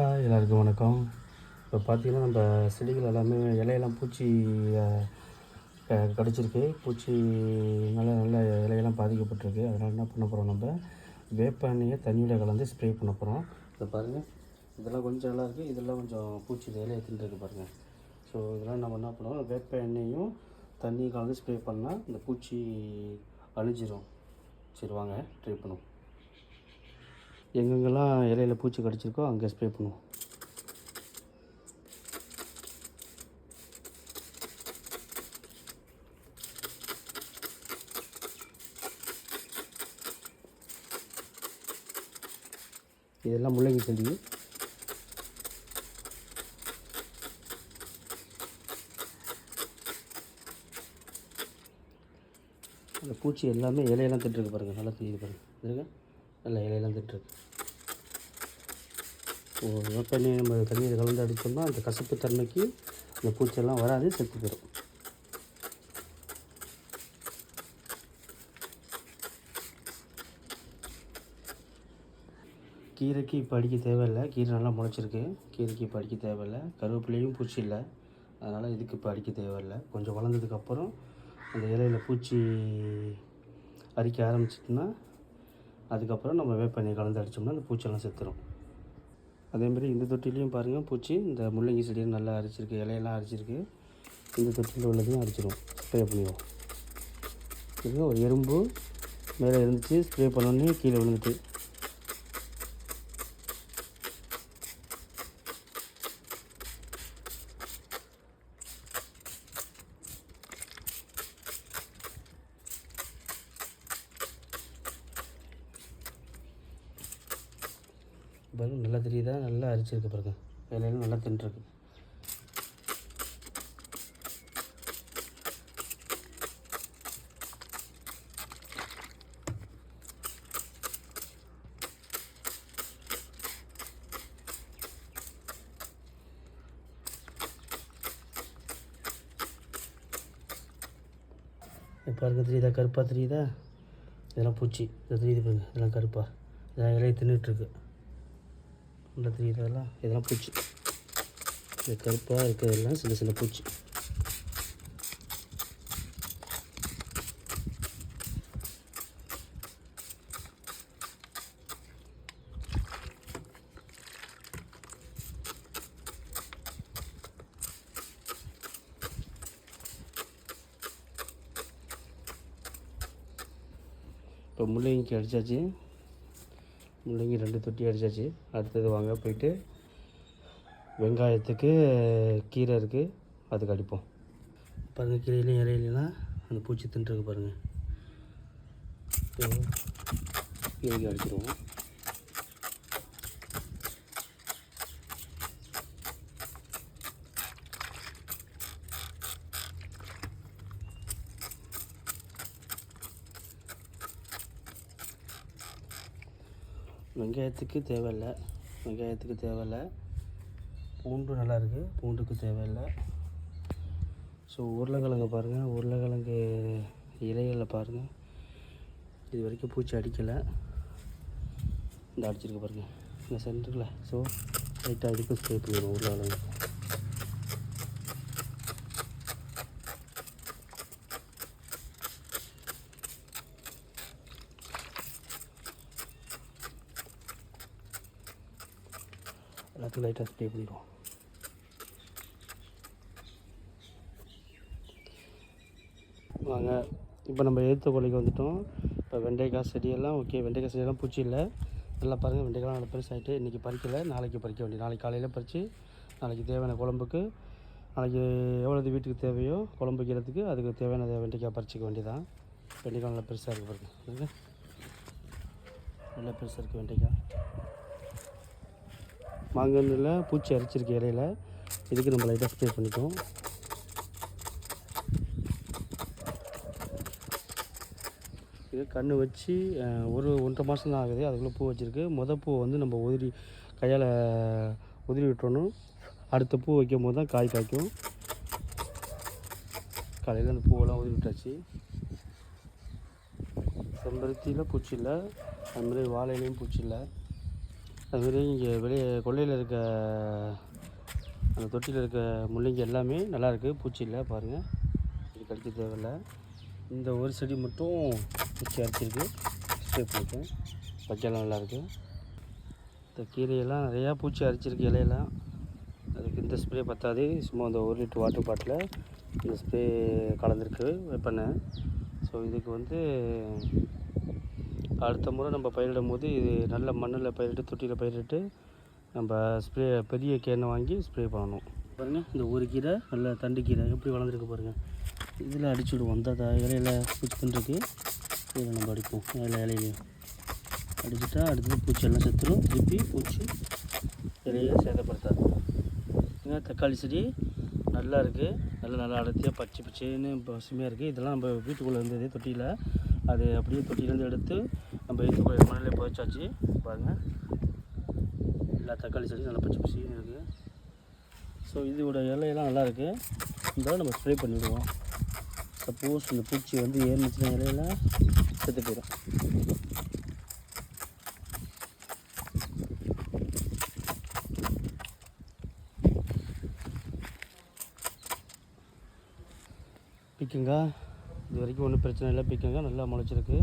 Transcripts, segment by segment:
Hi எல்லாருக்கும் வணக்கம். இப்போ பார்த்தீங்கன்னா நம்ம செடிகள் எல்லாமே இலையெல்லாம் பூச்சி க- கடிச்சிருக்கு. பூச்சி நல்ல நல்ல இலையெல்லாம் பாதிக்கப்பட்டிருக்கு. அதனால் என்ன பண்ண போகிறோம் நம்ம? வேப்ப எண்ணெயை தண்ணியில் கலந்து ஸ்ப்ரே பண்ண போகிறோம் இதை பாருங்கள் இதெல்லாம் கொஞ்சம் நல்லா இருக்குது இதெல்லாம் கொஞ்சம் பூச்சி இலையை தின்றுருக்கு பாருங்கள் ஸோ இதெல்லாம் நம்ம என்ன பண்ணுவோம்? வேப்ப எண்ணெயும் தண்ணி கலந்து ஸ்ப்ரே பண்ணால் இந்த பூச்சி அழிஞ்சிரும். சரி வாங்க ட்ரை பண்ணுவோம். எங்கெங்கெல்லாம் இலையில பூச்சி கடிச்சிருக்கோ அங்கே ஸ்ப்ரே பண்ணுவோம். இதெல்லாம் முள்ளங்கி செடி. அந்த பூச்சி எல்லாமே இலையெல்லாம் திட்டுருக்கு பாருங்கள் நல்லா தெரியுது பாருங்கள் இருங்க நல்லா இலையெல்லாம் திட்டுருக்கு. ஓ நம்ம தண்ணியில் கலந்து அடித்தோம்னா அந்த கசப்பு தன்மைக்கு அந்த பூச்சியெல்லாம் வராது செத்து போயிடும். கீரைக்கு இப்போ அடிக்க தேவையில்லை. கீரை நல்லா முளைச்சிருக்கு. கீரைக்கு இப்போ அடிக்க தேவையில்லை. கருவேப்பிலையும் பூச்சி இல்லை. அதனால் இதுக்கு இப்போ அடிக்க தேவையில்லை. கொஞ்சம் வளர்ந்ததுக்கப்புறம் அந்த இலையில் பூச்சி அரிக்க ஆரம்பிச்சிட்டுனா அதுக்கப்புறம் நம்ம வேப்பெண்ணெய் கலந்து அடித்தோம்னா அந்த பூச்செல்லாம் செத்துடும் அதேமாதிரி இந்த தொட்டிலையும் பாருங்கள் பூச்சி இந்த முள்ளங்கி செடியும் நல்லா அரிச்சிருக்கு இலையெல்லாம் அரிச்சிருக்கு. இந்த தொட்டியில் உள்ளதையும் அரிச்சிடும் ஸ்ப்ரே பண்ணிடுவோம் இது ஒரு எறும்பு மேலே இருந்துச்சு ஸ்ப்ரே பண்ணோன்னே கீழே விழுந்துட்டு பாருங்க நல்லா தெரியுதா? நல்லா அரிச்சிருக்கு பாருங்க. இலையெல்லாம் நல்லா தின்றுருக்கு இப்போ இருக்க தெரியுதா? கருப்பாக தெரியுதா? இதெல்லாம் பூச்சி. இதை தெரியுது பாருங்க இதெல்லாம் கருப்பாக இதெல்லாம் இலையை தின்னுட்டுருக்கு நல்லா தெரியுது அதெல்லாம் இதெல்லாம் பூச்சி. இந்த கருப்பாக இருக்கிறதெல்லாம் சின்ன சின்ன பூச்சி. இப்போ முள்ளங்கி அடித்தாச்சு முள்ளங்கி ரெண்டு தொட்டி அடித்தாச்சு அடுத்தது வாங்க போயிட்டு வெங்காயத்துக்கு கீரை இருக்குது அதுக்கு அடிப்போம். பாருங்கள் கீரையிலையும் இறையிலாம் அந்த பூச்சி தின்ட்டுருக்கு பாருங்கள் கீரைக்கு அடிச்சிருவோம். வெங்காயத்துக்கு தேவையில்லை. வெங்காயத்துக்கு தேவையில்லை. பூண்டு நல்லா இருக்குது பூண்டுக்கு தேவையில்லை. ஸோ உருளைக்கிழங்கு பாருங்கள் உருளைக்கிழங்கு இலைகளில் பாருங்கள் இது வரைக்கும் பூச்சி அடிக்கலை. இந்த அடிச்சிருக்கு பாருங்கள் இந்த சென்டரில் ஸோ லைட்டாக இதுக்கு ஸ்ப்ரே பண்ணிடுவோம் உருளைக்கிழங்கு. எல்லாத்துக்கும் லைட்டாக ஸ்ப்ரே பண்ணிடுவோம். வாங்க இப்போ நம்ம எழுத்த கொலைக்கு வந்துட்டோம். இப்போ வெண்டைக்காய் செடியெல்லாம் ஓகே வெண்டைக்காய் செடியெல்லாம் பூச்சி இல்லை. நல்லா பாருங்கள் வெண்டைக்காய் நல்லா பெருசாகிட்டு இன்றைக்கி பறிக்கலை நாளைக்கு பறிக்க வேண்டிய நாளைக்கு காலையில் பறித்து நாளைக்கு தேவையான குழம்புக்கு நாளைக்கு எவ்வளோது வீட்டுக்கு தேவையோ குழம்பு வைக்கிறதுக்கு அதுக்கு தேவையான வெண்டைக்காய் பறிச்சிக்க வேண்டியதான் வெண்டைக்காய் நல்லா பெருசாக இருக்குது பாருங்கள் நல்லா பெருசாக இருக்குது வெண்டைக்காய். மாங்கன்னில் பூச்சி அரைச்சிருக்கு இலையில. இதுக்கு நம்ம லைட்டாக ஸ்ப்ரே பண்ணிட்டோம். இது கன்று வச்சு ஒரு ஒன்றரை மாதம் தான் ஆகுது. அதுக்குள்ளே பூ வச்சுருக்கு. மொதல் பூ வந்து நம்ம உதிரி கையால் உதிரி விட்டுறணும். அடுத்த பூ வைக்கும் போது தான் காய் காய்க்கும். காலையில் அந்த பூவெல்லாம் உதிரி விட்டாச்சு. செம்பருத்தியில் பூச்சி இல்லை. அதுமாதிரி வாழையிலையும் பூச்சி இல்லை. அதுமாரி இங்கே வெளியே கொல்லையில் இருக்க அந்த தொட்டியில் இருக்க முள்ளங்கி எல்லாமே நல்லாயிருக்கு பூச்சி இல்லை பாருங்கள் இது கடிக்க தேவையில்ல. இந்த ஒரு செடி மட்டும் பூச்சி அரைச்சிருக்கு. ஸ்ப்ரே பண்ணிட்டேன். வைக்கலாம் நல்லாயிருக்கு இந்த கீரையெல்லாம் நிறையா பூச்சி அரிச்சிருக்கு இலையெல்லாம். அதுக்கு இந்த ஸ்ப்ரே பற்றாது சும்மா அந்த ஒரு லிட்டர் வாட்டர் பாட்டில் இந்த ஸ்ப்ரே கலந்துருக்கு. பண்ணேன் ஸோ இதுக்கு வந்து அடுத்த முறை நம்ம பயிரிடும் போது இது நல்ல மண்ணில் பயிரிட்டு தொட்டியில் பயிரிட்டு நம்ம ஸ்ப்ரே பெரிய கேனை வாங்கி ஸ்ப்ரே பண்ணணும். பாருங்கள் இந்த ஒரு கீரை நல்ல தண்டு கீரை எப்படி வளர்ந்துருக்கு பாருங்கள் இதில் அடிச்சு விடுவோம். அந்த இலையில் இலையில பூச்சி இதில் நம்ம அடிப்போம். இலை இலையிலையும் அடிச்சுட்டா அடுத்தது பூச்சி எல்லாம் செத்துரும். திருப்பி பூச்சி இலையை சேதப்படுத்தாது. ஏன்னா தக்காளி செடி நல்லா இருக்குது நல்லா நல்லா அடர்த்தியாக பச்சை பச்சைன்னு பசுமையாக இருக்குது இதெல்லாம் நம்ம வீட்டுக்குள்ளே இருந்தது தொட்டியில். அது அப்படியே தொட்டியிலேருந்து எடுத்து நம்ம இருக்கக்கூடிய மண்ணில் புதைச்சாச்சு பாருங்கள் எல்லா தக்காளி செடி நல்லா பச்சை பசியும் இருக்குது ஸோ இதோட இலையெல்லாம் நல்லா இருக்குது இருந்தாலும் நம்ம ஸ்ப்ரே பண்ணிவிடுவோம் சப்போஸ் இந்த பூச்சி வந்து ஏறினுச்சுன்னா இலையில செத்து போயிடும் பிக்குங்க இது வரைக்கும் ஒன்றும் பிரச்சனை இல்லை பிக்குங்க நல்லா முளைச்சிருக்கு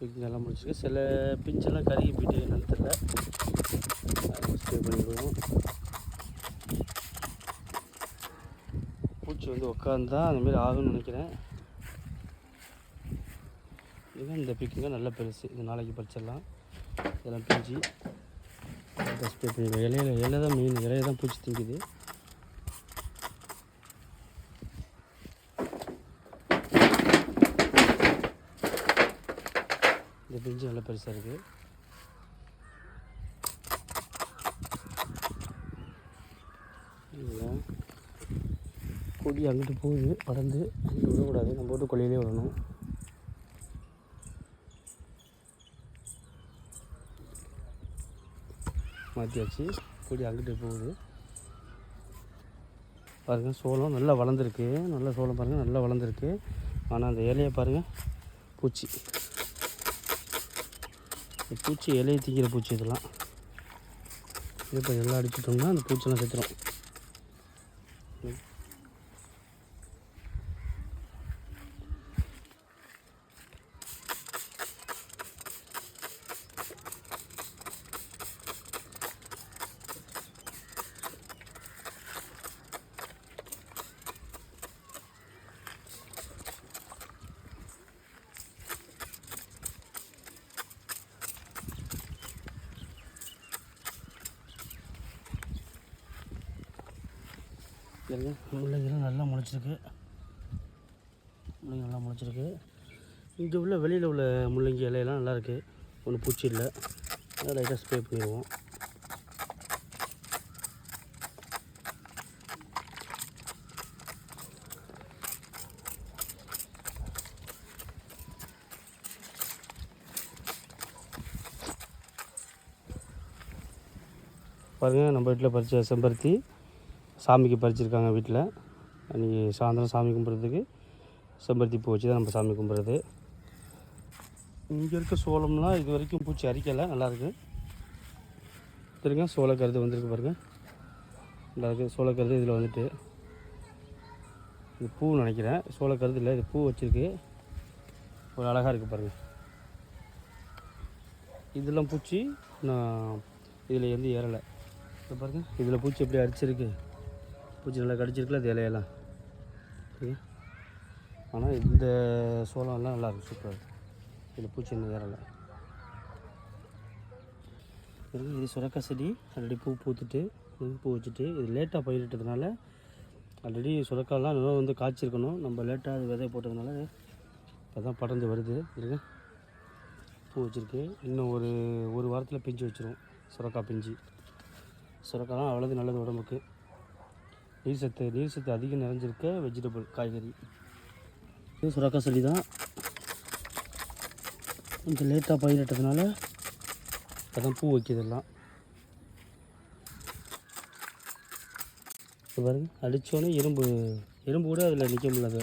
பிக்கு நல்லா முளைச்சிருக்கு சில பிஞ்செல்லாம் கருகி போயிட்டு என்னன்னு ஸ்டே ஸ்ப்ரே பண்ணிவிடுவோம் பூச்சி வந்து உட்காந்தா அந்தமாரி ஆகும்னு நினைக்கிறேன். இதுதான் இந்த பிக்குங்க நல்லா பெருசு. இது நாளைக்கு பறிச்சிடலாம். இதெல்லாம் பிஞ்சு. ஸ்ப்ரே பண்ணிடுவோம். இலையில இலை தான் மெயின் இலையை தான் பூச்சி திங்குது. பிஞ்சு நல்லா பெருசாக இருக்குது கொடி அங்கிட்டு போகுது பறந்து. விடக்கூடாது. நம்ம போட்டு கொள்ளையிலே விடணும். மாற்றியாச்சு கொடி அங்கிட்டு போகுது. பாருங்கள் சோளம் நல்லா வளர்ந்துருக்கு. நல்ல சோளம் பாருங்கள் நல்லா வளர்ந்துருக்கு. ஆனால் அந்த இலையை பாருங்கள் பூச்சி. பூச்சி இலையை தீக்கிற பூச்சி இதெல்லாம். இப்போ எல்லாம் அடிச்சிட்டோம்னா அந்த பூச்செல்லாம் செத்துடும் இல்லைங்க நல்லா முளைச்சிருக்கு. முள்ளங்கி நல்லா முளைச்சிருக்கு. இங்கே உள்ள வெளியில் உள்ள முள்ளங்கி இலையெல்லாம் நல்லாயிருக்கு ஒன்றும் பூச்சி இல்லை. நல்லா லைட்டாக ஸ்ப்ரே பண்ணிடுவோம். பாருங்கள் நம்ம வீட்டில் பறித்த செம்பருத்தி. சாமிக்கு பறிச்சிருக்காங்க வீட்டில் அன்றைக்கி சாயந்தரம் சாமி கும்பிட்றதுக்கு செம்பருத்தி பூ வச்சு தான் நம்ம சாமி கும்பிட்றது. இங்கே இருக்க சோளம்லாம் இது வரைக்கும் பூச்சி அரிக்கலை நல்லாயிருக்கு தெரியுங்க சோளக்கருது வந்திருக்கு பாருங்கள் நல்லாயிருக்கு சோளக்கருது இதில் வந்துட்டு. இது பூ நினைக்கிறேன் சோளக்கருது இல்லை இது பூ வச்சுருக்கு. ஒரு அழகாக இருக்குது பாருங்கள் இதெல்லாம் பூச்சி நான் இதில் எந்த ஏறலை. இப்போ பாருங்கள் இதில் பூச்சி எப்படி அரிச்சிருக்கு. பூச்சி நல்லா கடிச்சிருக்குல்ல அது இலையெல்லாம். ஆனால் இந்த சோளம் எல்லாம் சூப்பராக இருக்குது இதில் பூச்சி இன்னும் ஏறலை. இது சுரக்காய் செடி. ஆல்ரெடி பூ பூத்துட்டு பூ வச்சுட்டு இது லேட்டாக பயிரிட்டதுனால ஆல்ரெடி சுரக்காலாம் நல்லா வந்து காய்ச்சிருக்கணும். நம்ம லேட்டாக அது விதை போட்டதுனால இப்போ தான் படர்ந்து வருது. இருக்கு. பூ வச்சுருக்கு. இன்னும் ஒரு ஒரு வாரத்தில் பிஞ்சு வச்சிரும் சுரக்காய் பிஞ்சு. சுரக்காய்லாம் அவ்வளோது நல்லது உடம்புக்கு. நீர் சத்து நீர் சத்து அதிகம் நிறைஞ்சிருக்க வெஜிடபிள் காய்கறி. இது சுரக்காய் செடி தான். கொஞ்சம் லேட்டாக பயிரிட்டதுனால இப்போ தான் பூ வைக்கிதெல்லாம் இப்போ பாருங்க அடித்தோடனே எறும்பு எறும்பு கூட அதில் நிற்க முடியல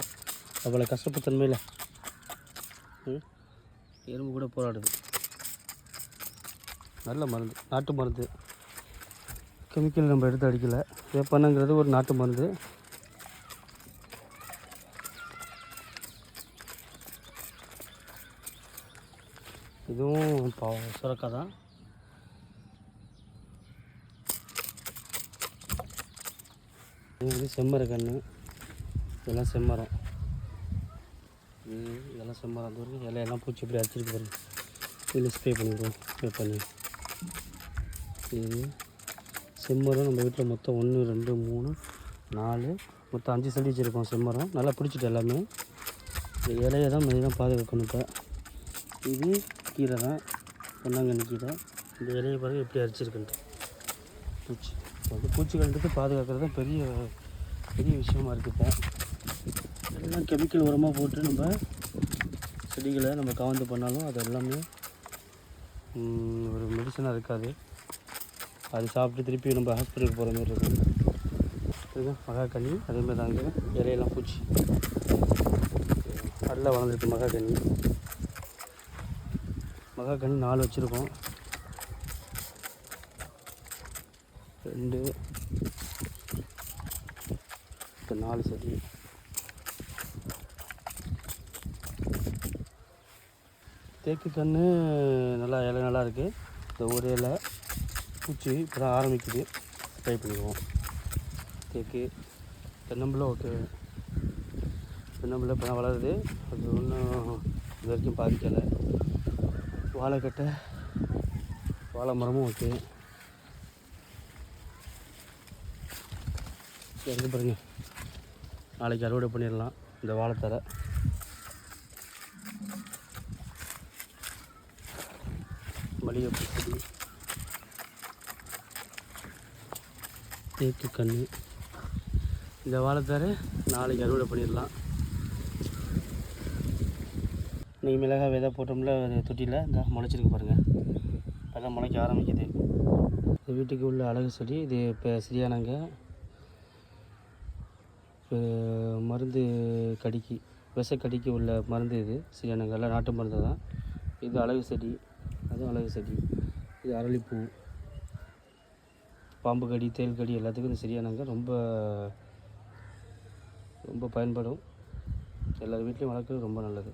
அவ்வளோ கஷ்டப்பத்தன்மையில் எறும்பு கூட போராடுது. நல்ல மருந்து நாட்டு மருந்து. கெமிக்கல் நம்ம எடுத்து அடிக்கலை. வேப்பண்ணங்கிறது ஒரு நாட்டு மருந்து. இதுவும் பா சுரக்கா தான். இது வந்து செம்மர கன்று இதெல்லாம் செம்மரம். இது இதெல்லாம் செம்மரம். அது வரைக்கும் இலையெல்லாம் பூச்சி இப்படி அடிச்சிருக்கு பாருங்க. இதில் ஸ்ப்ரே பண்ணிடுவோம் ஸ்ப்ரே பண்ணி இது செம்மரம் நம்ம வீட்டில் மொத்தம் ஒன்று ரெண்டு மூணு நாலு மொத்தம் அஞ்சு செடி வச்சுருக்கோம் செம்மரம். நல்லா பிடிச்சிட்டு எல்லாமே. இந்த இலையை தான் மெயினாக பாதுகாக்கணும் இப்போ. இது கீரை தான். பொன்னாங்கண்ணி கீரை. இந்த இலையை பாருங்கள் எப்படி அரிச்சிருக்குன்ட்டு. பூச்சி. வந்து பூச்சிகள்ன்றது பாதுகாக்கிறது தான் பெரிய பெரிய விஷயமா இருக்குது இப்போ. எல்லாம் கெமிக்கல் உரமாக போட்டு நம்ம செடிகளை நம்ம கவர்ந்து பண்ணாலும் அது எல்லாமே ஒரு மெடிசனாக இருக்காது. அது சாப்பிட்டு திருப்பி நம்ம ஹாஸ்பிட்டலுக்கு போகிற மாதிரி இருக்கும். இதுதான் மகாக்கனி அதேமாதிரி அங்கே இலையெல்லாம் பூச்சி. நல்லா வளர்ந்துருக்கு மகாக்கண்ணி மகாக்கண்ணி நாலு வச்சுருக்கோம். ரெண்டு. இப்போ நாலு செடி. தேக்கு கன்று நல்லா இலை நல்லா இருக்குது இந்த ஒரு இலை. பூச்சி இப்போ தான் ஆரம்பிக்குது. ட்ரை பண்ணிடுவோம். தேக்கு தென்னம்பிள்ளை ஓகே தென்னம்பிள்ளை இப்போ தான் வளருது. அது ஒன்றும் இது வரைக்கும் பாதிக்கலை. வாழைக்கட்டை வாழை மரமும் ஓகே இருக்கு பாருங்க. நாளைக்கு அறுவடை பண்ணிடலாம் இந்த வாழைத்தரை மளிகை பூச்சி தேக்கு கன்று இந்த வாழைத்தாரு நாளைக்கு அறுவடை பண்ணிடலாம். நீங்கள் மிளகாய் விதை போட்டோம்ல அது தொட்டியில். இந்த முளைச்சிருக்கு பாருங்கள் அதான் முளைக்க ஆரம்பிக்குது. இந்த வீட்டுக்கு உள்ள அழகு செடி இது இப்போ சரியானங்க. இப்போ மருந்து கடிக்கு விஷக்கடிக்கு உள்ள மருந்து இது. சரியானங்க. எல்லாம் நாட்டு மருந்து தான் இது அழகு செடி. அதுவும் அழகு செடி. இது அரளிப்பூ. பாம்பு கடி தேள் கடி எல்லாத்துக்கும் இது சரியானாங்க ரொம்ப ரொம்ப பயன்படும். எல்லார் வீட்லேயும் வளர்க்குறது ரொம்ப நல்லது.